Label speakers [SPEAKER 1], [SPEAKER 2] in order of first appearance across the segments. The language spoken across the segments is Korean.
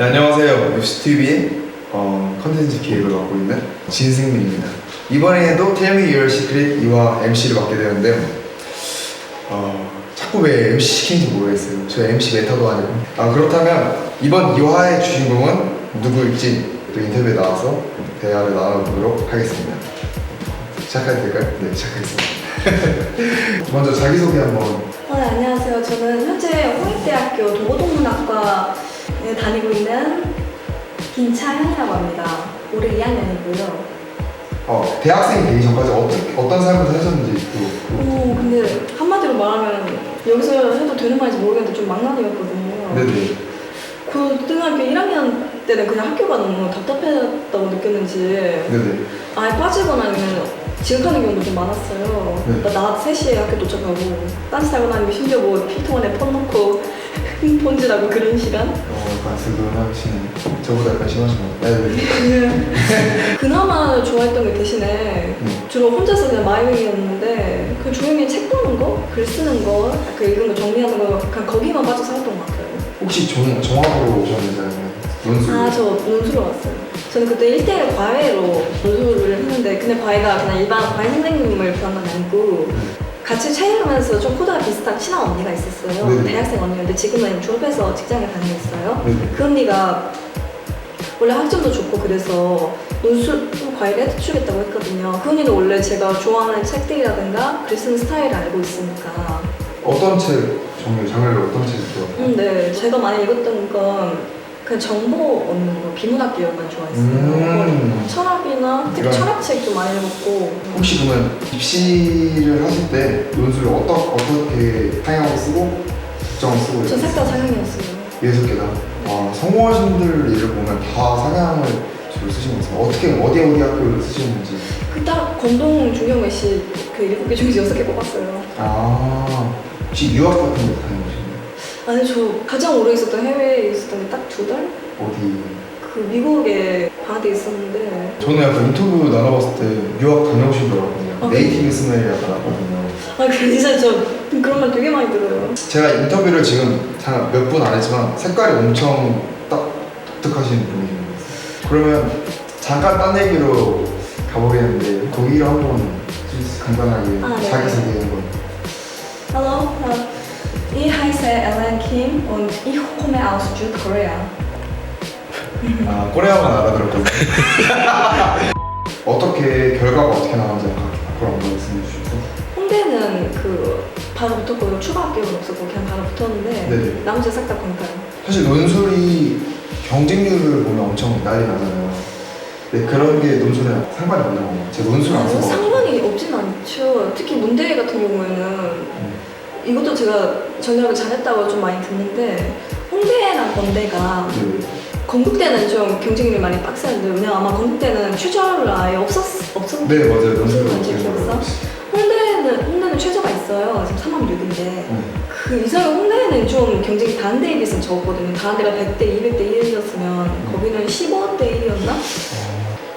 [SPEAKER 1] 네, 안녕하세요. 뉴스TV의 어, 컨텐츠 기획을 맡고 있는 진승민입니다. 이번에도 Me Your Secret 이와 MC를 맡게 되는데요. 어, 자꾸 왜 MC 시킨지 모르겠어요. 저 MC 메타도 아니고. 아, 그렇다면 이번 2화의 주인공은 누구일지 또 인터뷰에 나와서 대화를 나눠보도록 하겠습니다. 시작해도 될까요? 네, 시작하겠습니다. 먼저 자기소개 한번.
[SPEAKER 2] 어, 네, 안녕하세요. 저는 현재 홍익대학교 도고동문학과에 다니고 있는 김차현이라고 합니다. 올해 2학년이고요.
[SPEAKER 1] 어, 대학생이 되기 전까지 어떤, 어떤 삶을 사셨는지 또. 또
[SPEAKER 2] 오, 근데 한마디로 말하면 여기서 해도 되는 말인지 모르겠는데 좀 망나니였거든요.
[SPEAKER 1] 네네.
[SPEAKER 2] 고등학교 1학년 때는 그냥 학교가 너무 답답했다고 느꼈는지
[SPEAKER 1] 네네.
[SPEAKER 2] 아예 빠지거나 아니면 지각하는 경우도 좀 많았어요.
[SPEAKER 1] 네.
[SPEAKER 2] 나, 낮 3시에 학교 도착하고 딴짓 하고 다니고 심지어 뭐 필통 안에 폰 넣고 폰질하고 그런 시간?
[SPEAKER 1] 어, 약간 스근하시네. 저보다 약간 심하시네. 네네.
[SPEAKER 2] 그나마 좋아했던 게 대신에
[SPEAKER 1] 네.
[SPEAKER 2] 주로 혼자서 그냥 마이웨이였는데 그 조용히 책 보는 거, 글 쓰는 거, 그 읽은 거 정리하는 거 그냥 거기만 빠져 살았던 것 같아요.
[SPEAKER 1] 혹시 종, 종합으로 오셨는지 아니면 논술?
[SPEAKER 2] 아, 저 논술로 왔어요. 저는 그때 1대1 과외로 논술을 했는데 근데 과외가 그냥 일반 과외 선생님을 구한 건 아니고
[SPEAKER 1] 네.
[SPEAKER 2] 같이 체육하면서 좀 코드가 비슷한 친한 언니가 있었어요.
[SPEAKER 1] 네네.
[SPEAKER 2] 대학생 언니였는데 지금은 졸업해서 직장에 다니고 있어요.
[SPEAKER 1] 네네.
[SPEAKER 2] 그 언니가 원래 학점도 좋고 그래서 논술 과외를 해주겠다고 했거든요. 그 언니도 원래 제가 좋아하는 책들이라든가 글 쓰는 스타일을 알고 있으니까.
[SPEAKER 1] 어떤 책 종류, 장르를 어떤 책이 좋아해요?
[SPEAKER 2] 음, 네. 제가 많이 읽었던 건 그냥 정보 없는 거, 비문학 계열만 좋아했어요.
[SPEAKER 1] 음.
[SPEAKER 2] 뭐 철학이나 특히
[SPEAKER 1] 이런-
[SPEAKER 2] 철학책 좀 많이 읽었고.
[SPEAKER 1] 혹시 그러면 입시를 하실 때 논술을 어떠, 어떻게 상향을 쓰고 국정을 쓰고
[SPEAKER 2] 저 셋 다 상영이었어요.
[SPEAKER 1] 여섯 개다. 와, 성공하신 분들 예를 보면 다 상향을 주로 쓰신 거죠. 어떻게 어디 어디 학교를 쓰시는지.
[SPEAKER 2] 그딱 건동 중경외 씨그 일곱 개 중에서 여섯 개 뽑았어요.
[SPEAKER 1] 아, 혹시 유학 같은 거 다녀오시나요?
[SPEAKER 2] 아니 저 가장 오래 있었던 해외에 있었던 게 딱 두 달?
[SPEAKER 1] 어디?
[SPEAKER 2] 그 미국에 방학돼 있었는데
[SPEAKER 1] 저는 약간 인터뷰 나눠봤을 때 유학 다녀오신 줄 알았거든요.
[SPEAKER 2] 아,
[SPEAKER 1] 네이티브 스멜이 약간 났거든요.
[SPEAKER 2] 아그 진짜 저 그런 말 되게 많이 들어요.
[SPEAKER 1] 제가 인터뷰를 지금 몇분 안 했지만 색깔이 엄청 딱 독특하신 같아요. 그러면 잠깐 딴 얘기로 가보겠는데 독일어 한번 간단하게
[SPEAKER 2] 아, 네.
[SPEAKER 1] 자기소개 한번.
[SPEAKER 2] Hallo, äh, ich heiße Ellen Kim und ich komme aus Südkorea.
[SPEAKER 1] 아, 코레아만 알아들었거든요. 어떻게 결과가 어떻게 나왔는지 앞으로 한번 말씀해 주시죠.
[SPEAKER 2] 홍대는 그 바로 붙었고요. 추가 합격은 없었고 그냥 바로 붙었는데
[SPEAKER 1] 네네.
[SPEAKER 2] 나머지 싹다 공짜요.
[SPEAKER 1] 사실 논술이 경쟁률을 보면 엄청 난리 나잖아요. 근데 그런 게 논술에 상관이 없는 건가요? 제가 논술 안 써서.
[SPEAKER 2] 상관이 없진 않죠. 특히 문대 같은 경우에는
[SPEAKER 1] 음.
[SPEAKER 2] 이것도 제가 전략을 잘했다고 좀 많이 듣는데 홍대랑 건대가
[SPEAKER 1] 네.
[SPEAKER 2] 건국대는 좀 경쟁률이 많이 빡세는데 왜냐면 아마 건국대는 최저를 아예 없었 없었
[SPEAKER 1] 네 맞아요 논술
[SPEAKER 2] 없었는지 기억나? 홍대는 홍대는 최저가 있어요. 지금 3만 6인데 그 이상의 홍대는 좀 경쟁이 다른 데에 비해서는 적었거든요. 다른 데가 100대 200대 1이었으면 거기는 15대 1이었나?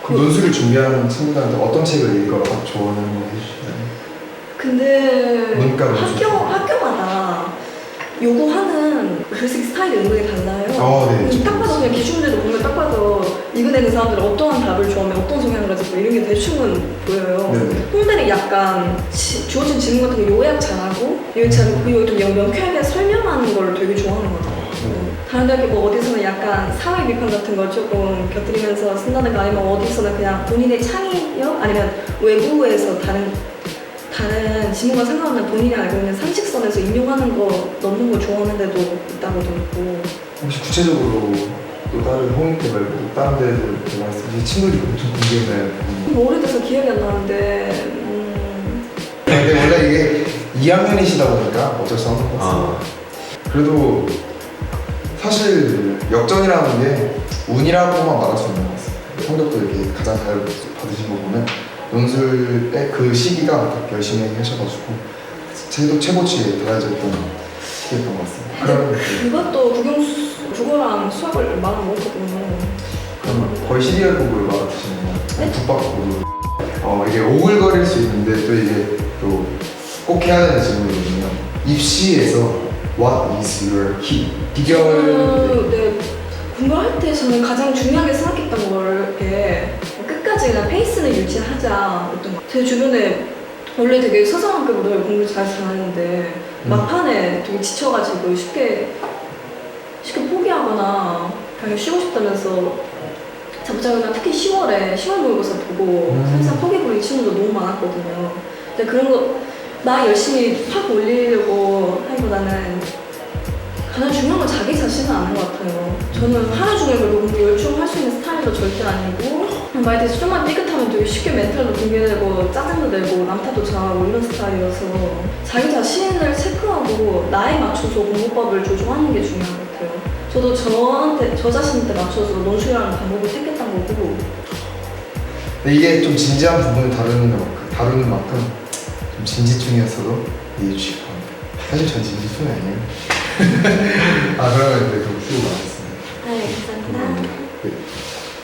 [SPEAKER 1] 그 논술을 준비하는 친구들한테 어떤 책을 읽어라 조언을 해주시나요?
[SPEAKER 2] 근데
[SPEAKER 1] 문과
[SPEAKER 2] 학교. 학교마다 요구하는 글쓰기 스타일이 은근히 달라요.
[SPEAKER 1] 어, 네.
[SPEAKER 2] 음, 딱 봐도 그냥 기출문제도 보면 딱 봐도 이겨내는 사람들은 어떠한 답을 좋아하면 어떤 성향을 가지고 이런 게 대충은 보여요.
[SPEAKER 1] 네네.
[SPEAKER 2] 홍대는 약간 지- 주어진 질문 같은 거 요약 잘하고 요약 잘하고 그 요약 좀 명- 명쾌하게 설명하는 걸 되게 좋아하는 것 같아요.
[SPEAKER 1] 네.
[SPEAKER 2] 다른 대학교 뭐 어디서는 약간 사회 비판 같은 걸 조금 곁들이면서 쓴다든가 아니면 어디서는 그냥 본인의 창의력 아니면 외부에서 다른 다른 지문과 상관없는 본인이 알고 있는 상식선에서 인용하는 거 넣는 거 좋아하는 데도 있다고 들었고
[SPEAKER 1] 혹시 구체적으로 또 다른 홍익대 말고 또 다른 데들 말씀하신 친구들이 엄청 궁금해요.
[SPEAKER 2] 뭐 오래돼서 기억이 안 나는데 음,
[SPEAKER 1] 근데 원래 이게 2학년이시다 보니까 어쩔 수 없는 것 같습니다. 그래도 사실 역전이라는 게 운이라고만 말할 수 있는 것 같습니다. 성적도 이렇게 가장 잘 받으신 거 보면 논술의 그 시기가 딱 열심히 하셔가지고 제도 최고치에 달해졌던 시기였던 것 같습니다. 그럼, 네.
[SPEAKER 2] 그것도 국영 수 국어랑 수학을 많이 먹었거든요.
[SPEAKER 1] 그럼 거의 시리얼 공부를 말아드시는 국밥공부 어, 이게 오글거릴 수 있는데 또 이게 또 꼭 해야 되는
[SPEAKER 2] 공부할 때 저는 가장 중요하게 생각했던 게 그냥 페이스는 유지하자. 제 주변에 원래 되게 서성학급으로 공부 잘 잘하는데
[SPEAKER 1] 음.
[SPEAKER 2] 막판에 되게 지쳐가지고 쉽게 쉽게 포기하거나 그냥 쉬고 싶다면서 자부자부나 특히 10월에 10월 모의고사 보고
[SPEAKER 1] 음.
[SPEAKER 2] 사실상 포기해버린 친구도 너무 많았거든요. 근데 그런 거 나 열심히 팍 올리려고 하기보다는 가장 중요한 건 자기 자신은 아는 것 같아요. 저는 하루 종일 그리고 공부 열중히 할수 있는 스타일도 절대 아니고 말 대해서 좀만 삐끗하면 되게 쉽게 멘탈도 붕괴되고 짜증도 내고 남탓도 잘하고 이런 스타일이어서 자기 자신을 체크하고 나에 맞춰서 공부법을 조정하는 게 중요한 것 같아요. 저도 저한테 저 자신한테 맞춰서 논술하는 방법을 택했던 거고
[SPEAKER 1] 근데 이게 좀 진지한 부분을 다루는 만큼, 다루는 만큼 좀 진지충이었어도 이해해 주시기 바랍니다. 사실 전 진지충이 아니에요. 아 그러면 이제 좀 수고 많았습니다.
[SPEAKER 2] 네 감사합니다.
[SPEAKER 1] 네.